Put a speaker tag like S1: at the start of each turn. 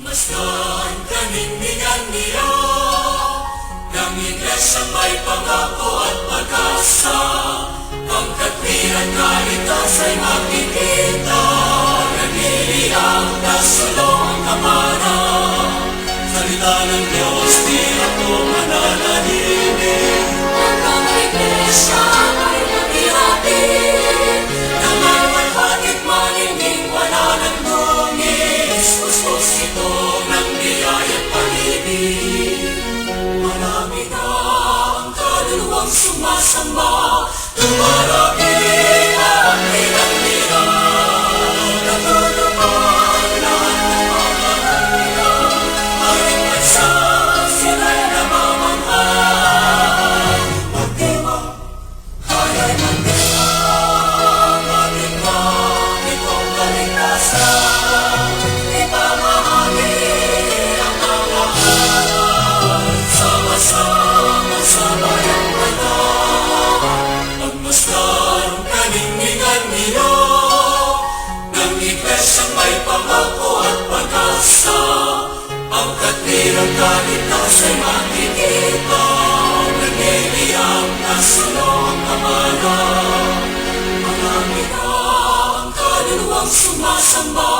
S1: Pagmasdan kanindigan niyo Ng iglesia may pangako at pag-asa. Ang katwiran kalitas ay makikita Nagiliang kasulong ang kamara Salita ng Diyos di ako mananahimik ang kaluluwang sumasamba Tumarami katwirang kaligtas ay makikita Nagiliyang nasulong ang kamara Marami na ang kaluluwang sumasamba